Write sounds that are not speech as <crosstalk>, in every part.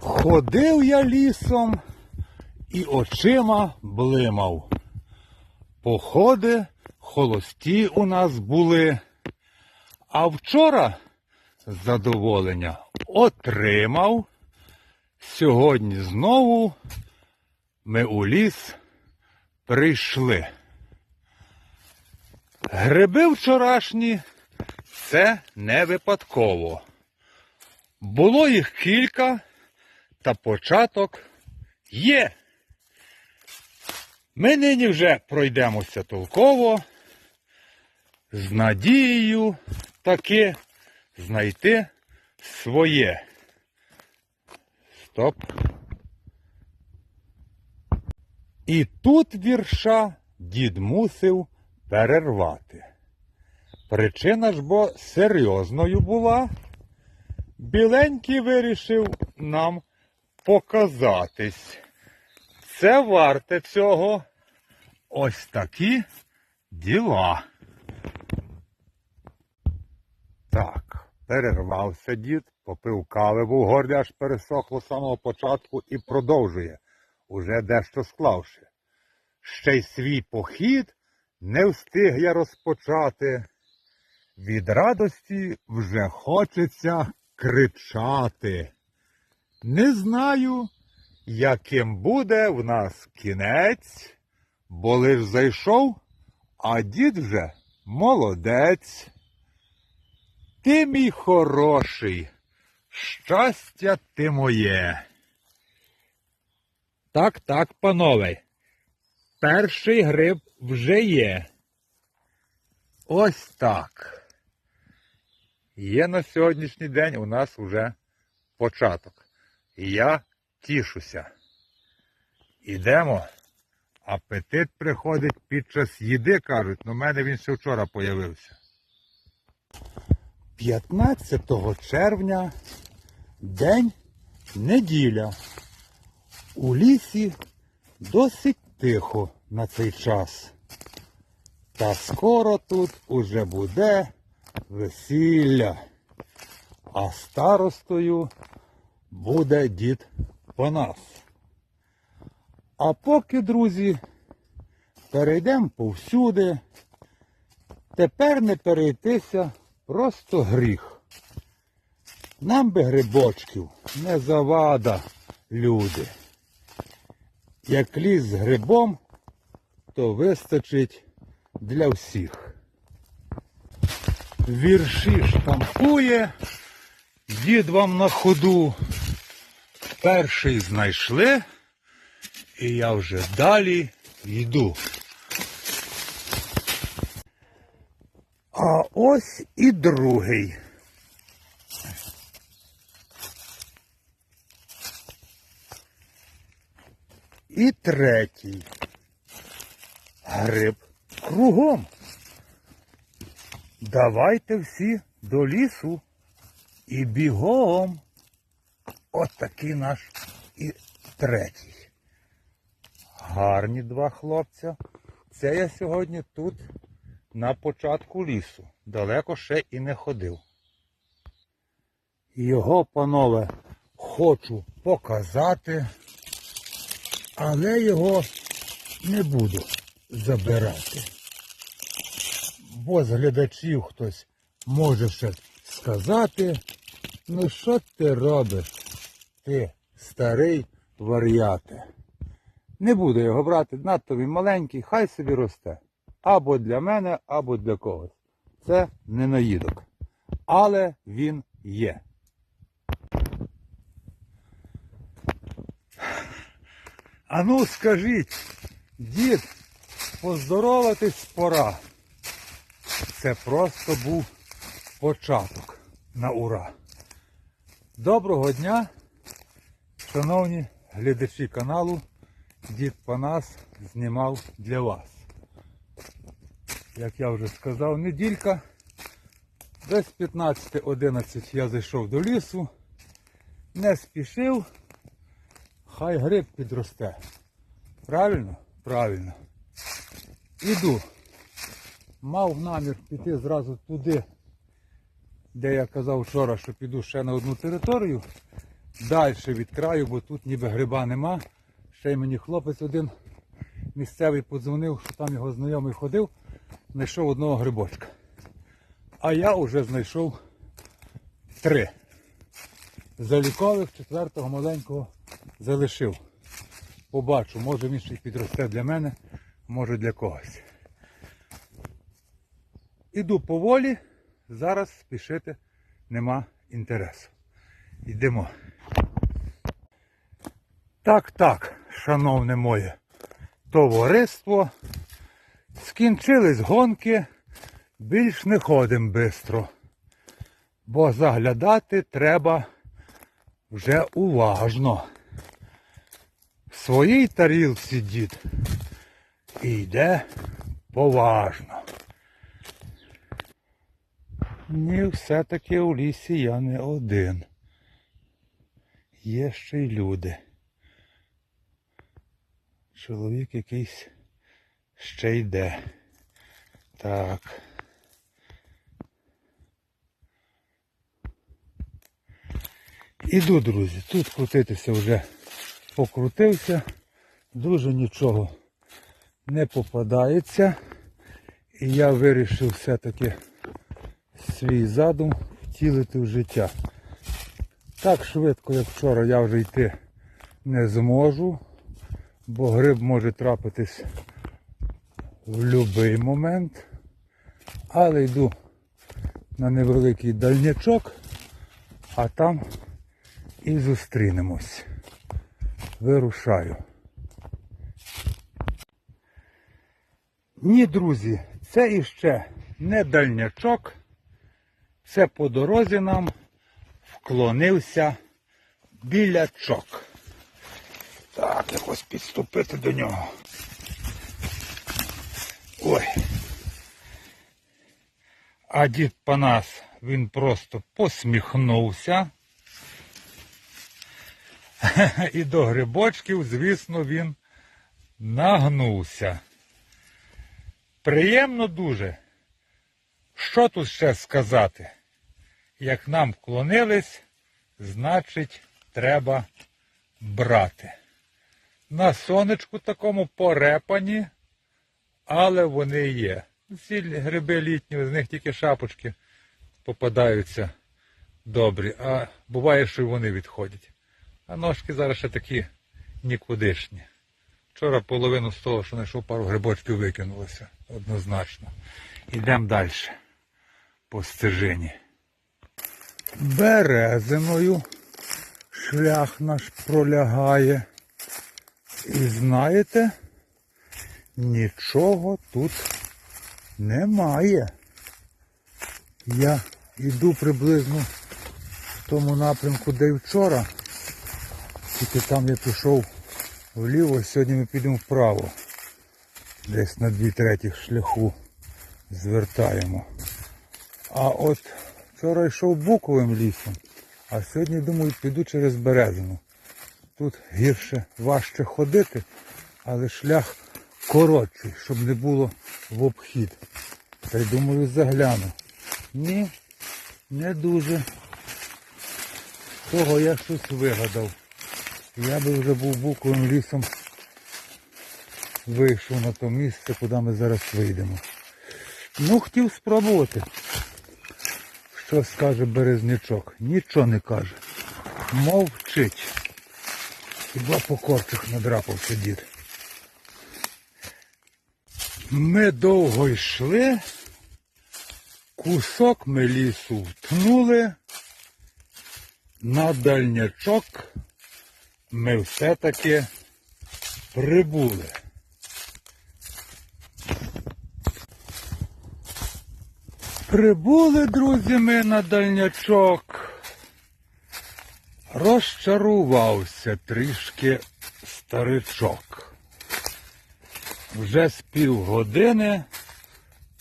Ходив я лісом і очима блимав. Походи холості у нас були. А вчора задоволення отримав. Сьогодні знову ми у ліс прийшли. Гриби вчорашні це не випадково. Було їх кілька, та початок є. Ми нині вже пройдемося толково, з надією таки знайти своє. Стоп. І тут вірша дід мусив перервати. Причина ж бо серйозною була. Біленький вирішив нам показатись. Це варте цього. Ось такі діла. Так, перервався дід, попив кави, був горді, аж пересохло з самого початку і продовжує, уже дещо склавши. Ще й свій похід не встиг я розпочати. Від радості вже хочеться кричати. Не знаю, яким буде в нас кінець, бо лиш зайшов, а дід вже молодець. Ти мій хороший, щастя ти моє. Так, так, панове. Перший гриб вже є. Ось так. Є на сьогоднішній день у нас уже початок. І я тішуся. Ідемо. Апетит приходить під час їди, кажуть, але в мене він ще вчора появився. 15 червня, день неділя. У лісі досить тихо на цей час. Та скоро тут уже буде весілля. А старостою буде дід Панас. А поки, друзі, перейдемо повсюди. Тепер не перейтися просто гріх. Нам би грибочків не завада, люди. Як ліс з грибом, то вистачить для всіх. Вірші штампує, дід вам на ходу. Перший знайшли, і я вже далі йду. А ось і другий. І третій. Гриб кругом. Давайте всі до лісу і бігом. От такий наш і третій. Гарні два хлопця. Це я сьогодні тут на початку лісу. Далеко ще і не ходив. Його, панове, хочу показати, але його не буду забирати. Бо з глядачів хтось може ще сказати, ну що ти робиш, ти старий вар'яте. Не буду його брати, надто він маленький, хай собі росте. Або для мене, або для когось. Це не наїдок. Але він є. А ну скажіть, дід, поздороватись пора. Це просто був початок на ура. Доброго дня, шановні глядачі каналу. Дід Панас знімав для вас. Як я вже сказав, неділька. Десь 15-11 я зайшов до лісу, не спішив, хай гриб підросте. Правильно? Правильно. Іду. Мав намір піти зразу туди, де я казав вчора, що піду ще на одну територію. далі від краю, бо тут ніби гриба нема. Ще й мені хлопець один місцевий подзвонив, що там його знайомий ходив, знайшов одного грибочка. А я вже знайшов три. Залікових четвертого маленького залишив. Побачу, може він ще й підросте для мене, може для когось. Іду поволі, зараз спішити нема інтересу. Йдемо. Так, так, шановне моє товариство. Скінчились гонки, більш не ходим бистро. Бо заглядати треба вже уважно. В своїй тарілці дід і йде поважно. Ні, все-таки у лісі я не один. Є ще й люди. Чоловік якийсь ще йде. Так. Іду, друзі, тут крутитися вже покрутився, дуже нічого не попадається. І я вирішив все-таки свій задум втілити в життя. Так швидко, як вчора, я вже йти не зможу, бо гриб може трапитись в будь-який момент. Але йду на невеликий дальнячок, а там і зустрінемось. Вирушаю. Ні, друзі, це іще не дальнячок. Це по дорозі нам вклонився білячок. Так, якось підступити до нього. Ой. А дід Панас, він просто посміхнувся. <laughs> І до грибочків, звісно, він нагнувся. Приємно дуже. Що тут ще сказати? Як нам вклонились, значить, треба брати. На сонечку такому порепані, але вони є. Ці гриби літні, з них тільки шапочки попадаються добрі, а буває, що й вони відходять. А ножки зараз ще такі нікудишні. Вчора половину з того, що знайшов пару грибочків, викинулося однозначно. Йдемо далі по стежині. Березиною шлях наш пролягає. І знаєте, нічого тут немає. Я йду приблизно в тому напрямку, де й вчора. Тільки там я пішов вліво, сьогодні ми підемо вправо. Десь на дві третіх шляху звертаємо. А от вчора йшов буковим лісом, а сьогодні, думаю, піду через березину. Тут гірше важче ходити, але шлях коротший, щоб не було в обхід. Та й думаю, загляну. Ні, не дуже. Того я щось вигадав. Я би вже був буковим лісом вийшов на то місце, куди ми зараз вийдемо. Ну, хотів спробувати. Що скаже березнячок? Нічого не каже. Мовчить. Хіба по корчах надрапався дід. Ми довго йшли, кусок ми лісу втнули, на дальнячок ми все-таки прибули. Прибули, друзі, ми на дальнячок. Розчарувався трішки старичок. Вже з півгодини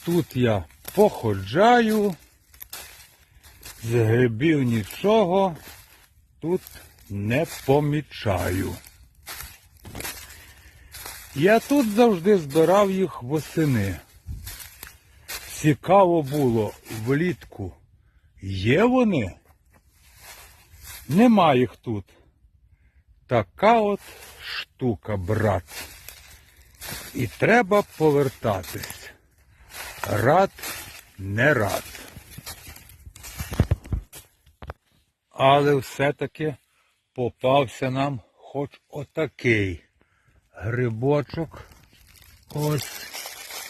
тут я походжаю, з грибів нічого тут не помічаю. Я тут завжди збирав їх восени. Цікаво було влітку. Є вони? Нема їх тут. Така от штука, брат. І треба повертатись. Рад, не рад. Але все-таки попався нам хоч отакий грибочок. Ось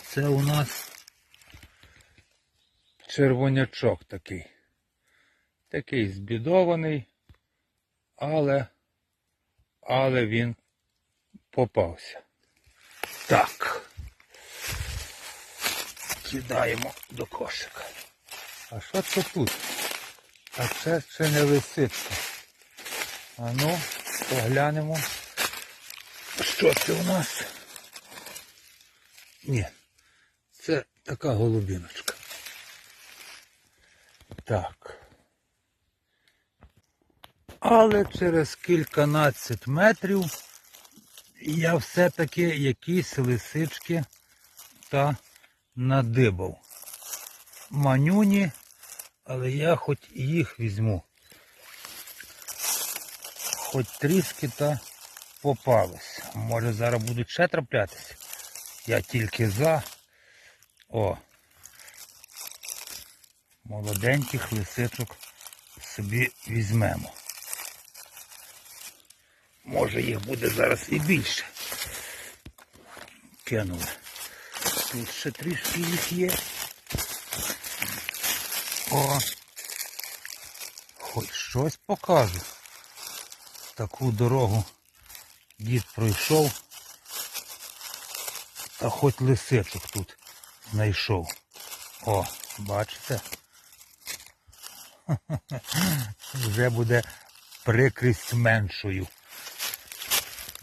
це у нас червонячок такий. Такий збідований, але, але він попався. Так. Кидаємо до кошика. А що це тут? А це ще не лисичка. А ну, поглянемо. Що це у нас? Ні, це така голубіночка. Так. Але через кільканадцять метрів я все-таки якісь лисички та надибав. Манюні, але я хоч їх візьму. Хоч трішки та попалось. Може зараз будуть ще траплятися. Я тільки за. О. Молоденьких лисичок собі візьмемо. Може їх буде зараз і більше. Кинули. Тут ще трішки їх є. О. Хоч щось покажу. Таку дорогу дід пройшов. Та хоч лисичок тут знайшов. О, бачите? Вже буде прикрість меншою.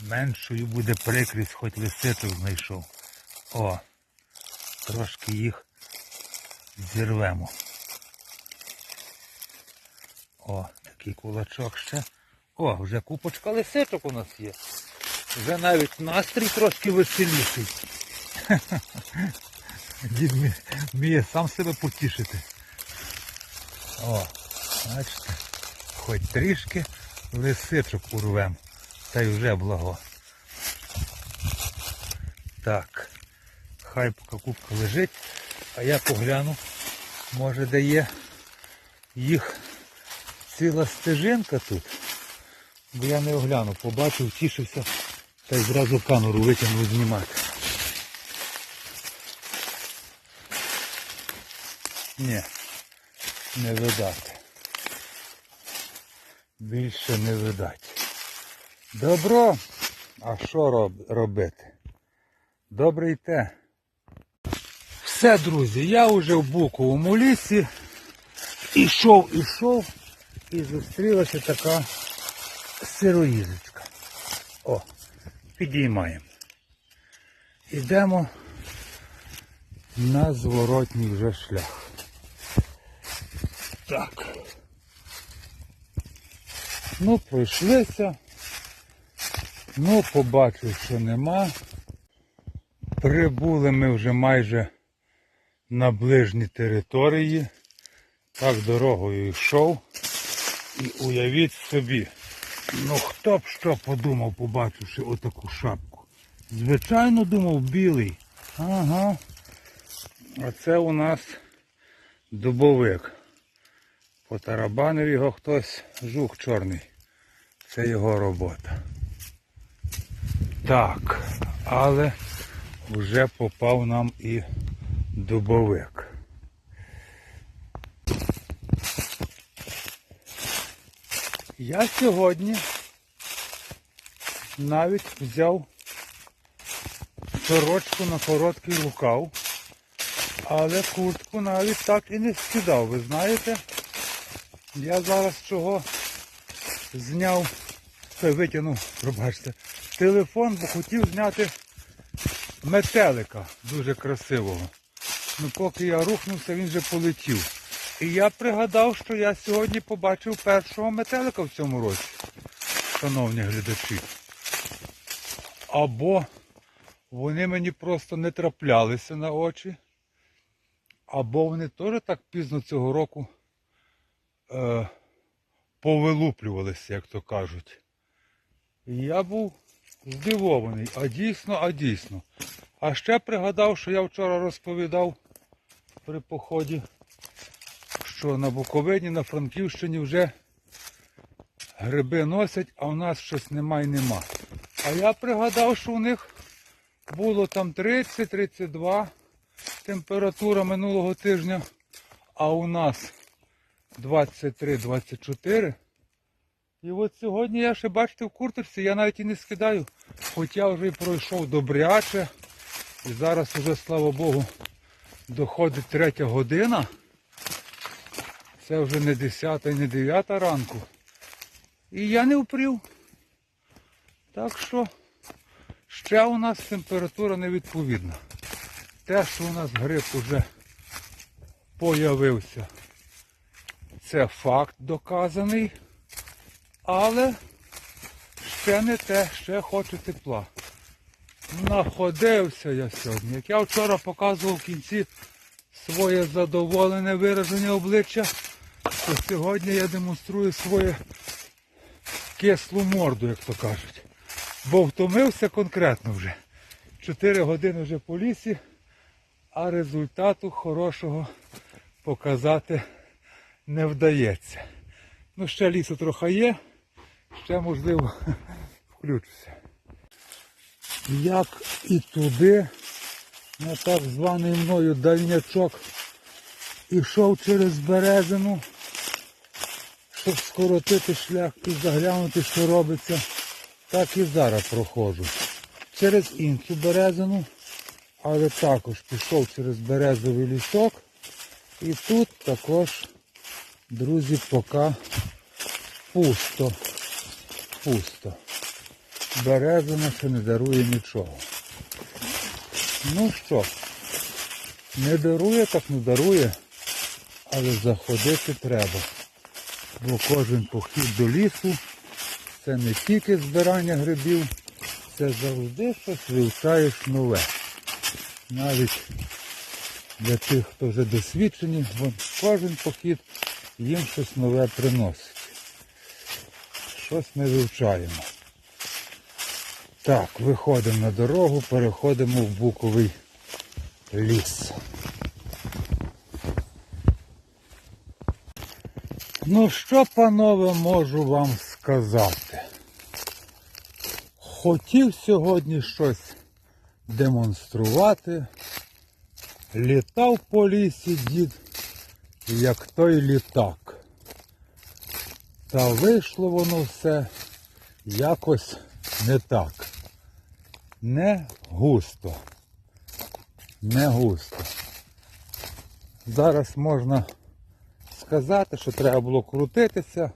Меншою буде прикрість, хоч лисичок знайшов. О, трошки їх зірвемо. О, такий кулачок ще. О, вже купочка лисичок у нас є. Вже навіть настрій трошки веселіший. <laughs> Дід вміє сам себе потішити. О, бачите, хоч трішки лисичок урвем. Та й вже благо. Так, хай поки кубка лежить, а я погляну, може де є їх ціла стежинка тут. Бо я не огляну, побачив, тішився та й зразу камеру витягнув знімати. Ні, не видати. Більше не видать. Добро, а що роб- робити? Добре й те. Все, друзі, я вже в Буковому лісі. Ішов, ішов, і зустрілася така сироїзочка. О, підіймаємо. Ідемо на зворотній вже шлях. Так. Ну, пройшлися. Ну, побачив, що нема. Прибули ми вже майже на ближній території. Так дорогою йшов. І уявіть собі, ну хто б що подумав, побачивши отаку шапку. Звичайно думав білий. Ага. А це у нас дубовик. Потарабанив його хтось, жук чорний. Це його робота. Так, але вже попав нам і дубовик. Я сьогодні навіть взяв сорочку на короткий рукав, але куртку навіть так і не скидав. Ви знаєте, я зараз чого зняв, це витягнув, пробачте, телефон, бо хотів зняти метелика дуже красивого. Ну поки я рухнувся, він вже полетів. І я пригадав, що я сьогодні побачив першого метелика в цьому році, шановні глядачі. Або вони мені просто не траплялися на очі, або вони теж так пізно цього року е, повилуплювалися, як то кажуть. І я був здивований, а дійсно, а дійсно. А ще пригадав, що я вчора розповідав при поході, що на Буковині, на Франківщині вже гриби носять, а в нас щось нема і нема. А я пригадав, що у них було там 30-32 температура минулого тижня, а у нас 23-24. І от сьогодні я ще бачите в курточці, я навіть і не скидаю. Хоч я вже пройшов добряче. І зараз уже, слава Богу, доходить третя година. Це вже не 10 і не 9 ранку. І я не впрів. Так що ще у нас температура невідповідна. Те, що у нас гриб уже появився, це факт доказаний. Але ще не те, ще хочу тепла. Находився я сьогодні. Як я вчора показував в кінці своє задоволене вираження обличчя, то сьогодні я демонструю своє кислу морду, як то кажуть. Бо втомився конкретно вже. Чотири години вже по лісі, а результату хорошого показати не вдається. Ну, ще лісу трохи є, ще можливо <laughs> включуся. Як і туди, на так званий мною дальнячок, ішов через березину, щоб скоротити шлях і заглянути, що робиться, так і зараз проходжу. Через іншу березину, але також пішов через березовий лісок. І тут також, друзі, поки пусто. Пусто. Березина ще не дарує нічого. Ну що, не дарує, так не дарує, але заходити треба. Бо кожен похід до лісу це не тільки збирання грибів, це завжди щось вивчаєш нове. Навіть для тих, хто вже досвідчені, бо кожен похід їм щось нове приносить. Щось ми вивчаємо. Так, виходимо на дорогу, переходимо в буковий ліс. Ну що, панове, можу вам сказати? Хотів сьогодні щось демонструвати. Літав по лісі дід, як той літак. Та вийшло воно все якось не так. Не густо. Не густо. Зараз можна сказати, що треба було крутитися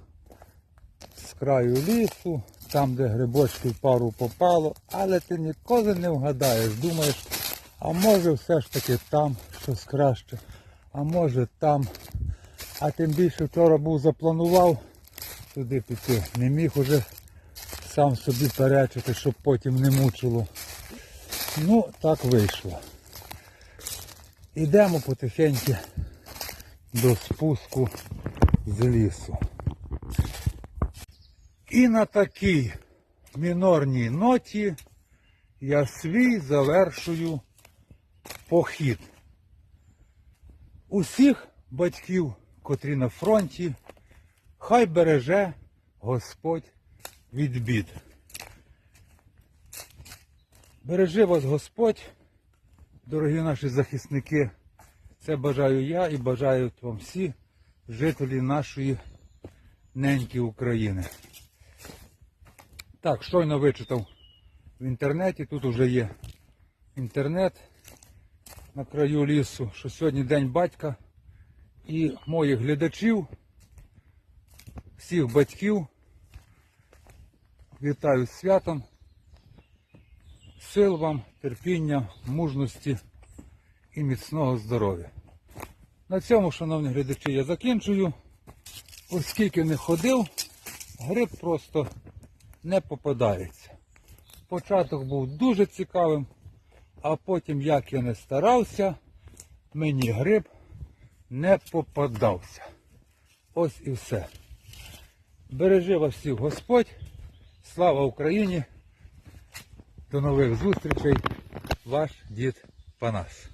з краю лісу, там, де грибочків пару попало, але ти ніколи не вгадаєш, думаєш, а може все ж таки там щось краще, а може там. А тим більше вчора був запланував туди піти. Не міг уже сам собі перечити, щоб потім не мучило. Ну, так вийшло. Ідемо потихеньку до спуску з лісу. І на такій мінорній ноті я свій завершую похід. Усіх батьків, котрі на фронті, хай береже Господь від бід. Бережи вас Господь, дорогі наші захисники. Це бажаю я і бажають вам всі жителі нашої неньки України. Так, щойно вичитав в інтернеті, тут вже є інтернет на краю лісу, що сьогодні День батька і моїх глядачів, всіх батьків. Вітаю з святом. Сил вам, терпіння, мужності і міцного здоров'я. На цьому, шановні глядачі, я закінчую. Оскільки не ходив, гриб просто не попадається. Початок був дуже цікавим, а потім, як я не старався, мені гриб не попадався. Ось і все. Бережи вас всіх Господь. Слава Україні! До нових зустрічей. Ваш дід Панас.